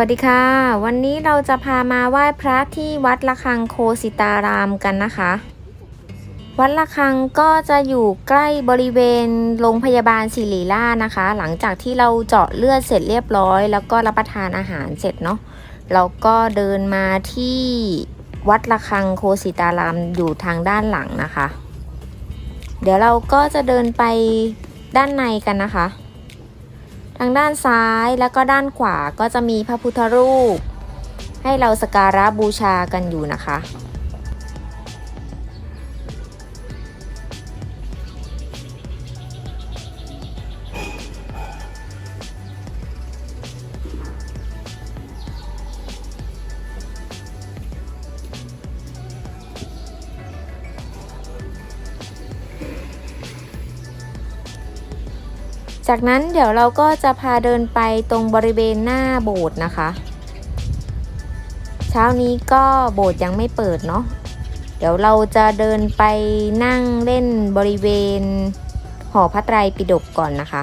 วัสดีค่ะ วันนี้เราจะพามาไหว้พระที่วัดระฆังโคสิตารามกันนะคะ วัดระฆังก็จะอยู่ใกล้บริเวณโรงพยาบาลศิริราชนะคะ หลังจากที่เราเจาะเลือดเสร็จเรียบร้อย แล้วก็รับประทานอาหารเสร็จเนาะเราก็เดินมาที่วัดระฆังโคสิตารามอยู่ทางด้านหลังนะคะ เดี๋ยวเราก็จะเดินไปด้านในกันนะคะางด้านซ้ายแล้วก็ด้านขวาก็จะมีพระพุทธรูป ให้เราสกการะบูชากันอยู่นะคะ จากนั้นเดี๋ยวเราก็จะพาเดินไปตรงบริเวณหน้าโบสถ์นะคะ เช้านี้ก็โบสถ์ยังไม่เปิดเนาะเดี๋ยวเราจะเดินไปนั่งเล่นบริเวณหอพระไตรปิฎกก่อนนะคะ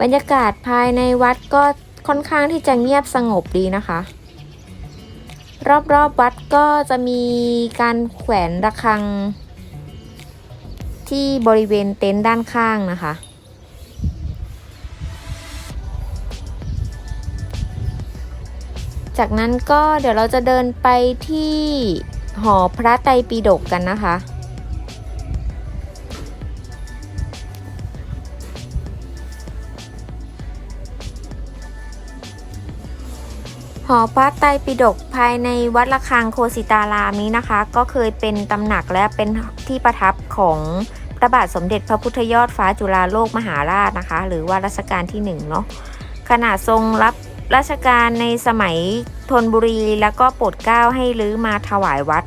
บรรยากาศภายในวัดก็ค่อนข้างที่จะเงียบสงบดีนะคะ รอบๆบวัดก็จะมีการแขวนระฆัง ที่บริเวณเต็นท์ด้านข้างนะคะ จากนั้นก็เดี๋ยวเราจะเดินไปที่หอพระไตรปิฎกกันนะคะ หอพระไตรปิฎกภายในวัดระฆังโคสิตารามนี้นะคะ ก็เคยเป็นตำหนักและเป็นที่ประทับของพระบาทสมเด็จพระพุทธยอดฟ้าจุฬาโลกมหาราชนะคะ หรือว่ารัชกาลที่หนึ่งเนาะขณะทรงรับราชการในสมัยธนบุรีแล้วก็โปรดเกล้าให้รื้อมาถวายวัด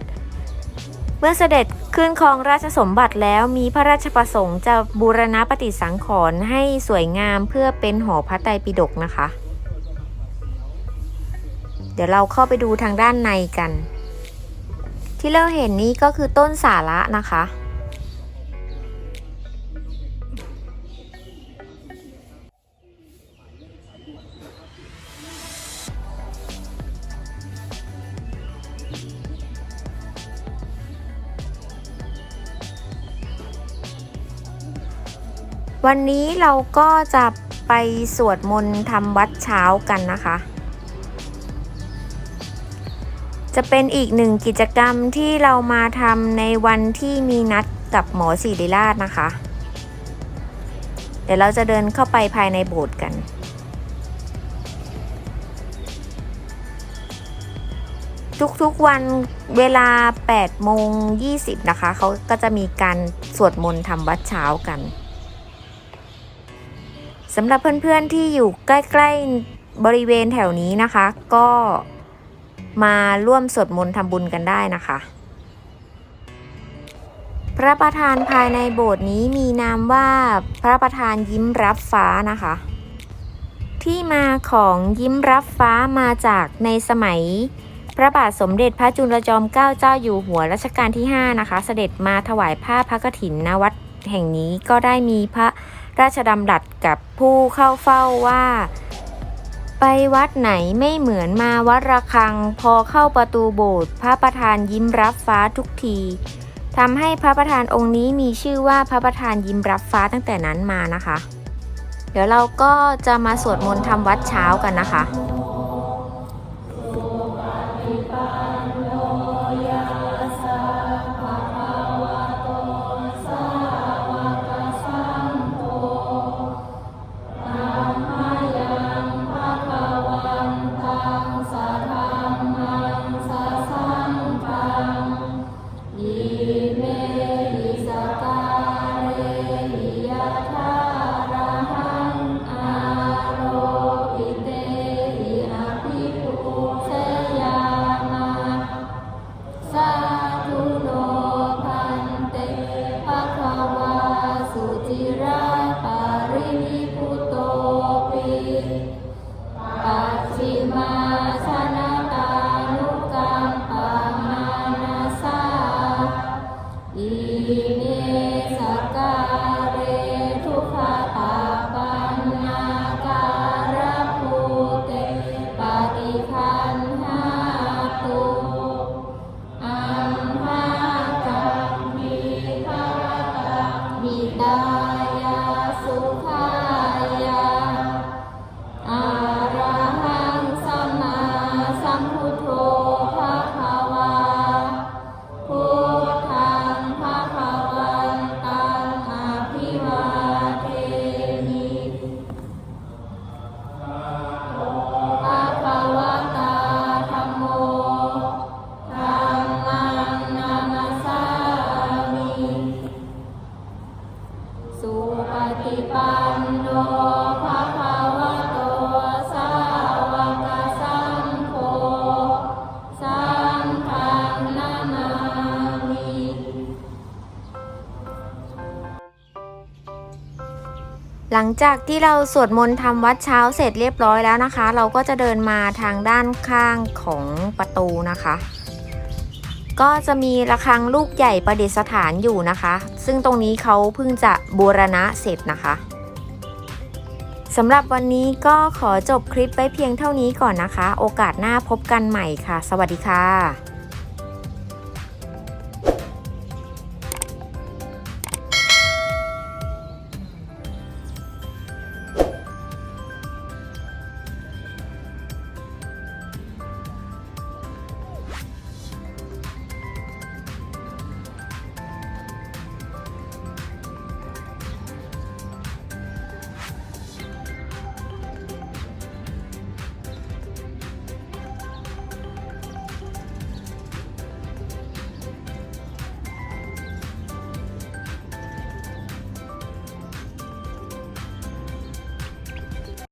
เมื่อเสด็จขึ้นครองราชสมบัติแล้วมีพระราชประสงค์จะบูรณะปฏิสังขรณ์ให้สวยงามเพื่อเป็นหอพระไตรปิฎกนะคะ เดี๋ยวเราเข้าไปดูทางด้านในกัน ที่เราเห็นนี้ก็คือต้นสาระนะคะ วันนี้เราก็จะไปสวดมนต์ทำวัดเช้ากันนะคะ จะเป็นอีกหนึ่งกิจกรรมที่เรามาทำในวันที่มีนัดกับหมอศิริราชนะคะ เดี๋ยวเราจะเดินเข้าไปภายในโบสถ์กัน ทุกๆวันเวลา8โมง20นะคะ เขาก็จะมีการสวดมนต์ทำวัดเช้ากันสำหรับเพื่อนๆที่อยู่ใกล้ ๆ บริเวณแถวนี้นะคะ ก็ มาร่วมสวดมนต์ทำบุญกันได้นะคะ พระประธานภายในโบสถ์นี้มีนามว่าพระประธานยิ้มรับฟ้านะคะ ที่มาของยิ้มรับฟ้ามาจากในสมัยพระบาทสมเด็จพระจุลจอมเกล้าเจ้าอยู่หัวรัชกาลที่ 5 นะคะ เสด็จมาถวายผ้าพระกฐินณวัดแห่งนี้ก็ได้มีพระราชดำรัสกับผู้เข้าเฝ้าว่า ไปวัดไหนไม่เหมือนมาวัดระฆัง พอเข้าประตูโบสถ์พระประธานยิ้มรับฟ้าทุกทีทำให้พระประธานองค์นี้มีชื่อว่าพระประธานยิ้มรับฟ้าตั้งแต่นั้นมานะคะ เดี๋ยวเราก็จะมาสวดมนต์ทำวัดเช้ากันนะคะ หลังจากที่เราสวดมนต์ทำวัดเช้าเสร็จเรียบร้อยแล้วนะคะ เราก็จะเดินมาทางด้านข้างของประตูนะคะ ก็จะมีระฆังลูกใหญ่ประดิษฐานอยู่นะคะ ซึ่งตรงนี้เขาเพิ่งจะบูรณะเสร็จนะคะสำหรับวันนี้ก็ขอจบคลิปไว้เพียงเท่านี้ก่อนนะคะ โอกาสหน้าพบกันใหม่ค่ะ สวัสดีค่ะ